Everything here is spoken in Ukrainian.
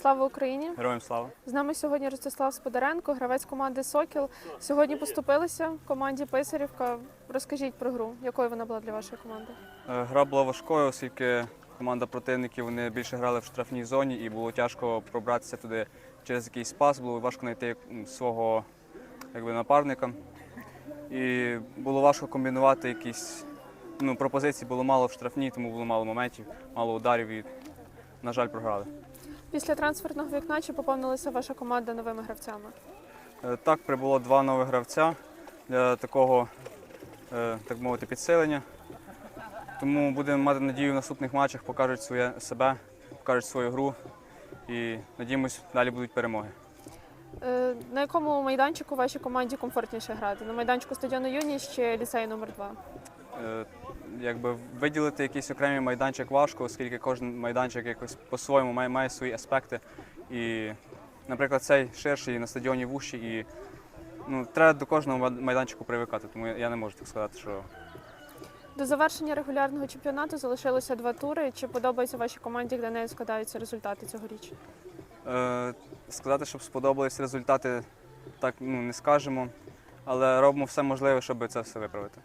Слава Україні! Героям слава. З нами сьогодні Ростислав Сподаренко, гравець команди Сокіл. Сьогодні поступилися в команді Писарівка. Розкажіть про гру, якою вона була для вашої команди? Е, Гра була важкою, оскільки команда противників вони більше грали в штрафній зоні і було тяжко пробратися туди через якийсь спас, було важко знайти свого якби, напарника. І було важко комбінувати якісь ну, пропозицій було мало в штрафній, тому було мало моментів, мало ударів і, на жаль, програли. Після трансферного вікна чи поповнилася ваша команда новими гравцями? Е, Так, прибуло два нових гравця для такого, е, так мовити, підсилення. Тому будемо мати надію в наступних матчах, покажуть своє себе, покажуть свою гру і надіємось, далі будуть перемоги. Е, На якому майданчику вашій команді комфортніше грати? На майданчику стадіону Юність чи ліцею номер 2 Е, Якби виділити якийсь окремий майданчик важко, оскільки кожен майданчик якось по-своєму має, має свої аспекти. І, наприклад, цей ширший на стадіоні вущий і ну, треба до кожного майданчику привикати, тому я я не можу так сказати, що До завершення регулярного чемпіонату залишилося два тури. Чи подобається вашій команді, де нею складаються результати цьогоріч? Е, сказати, щоб сподобались результати, так ну, не скажемо, але робимо все можливе, щоб це все виправити.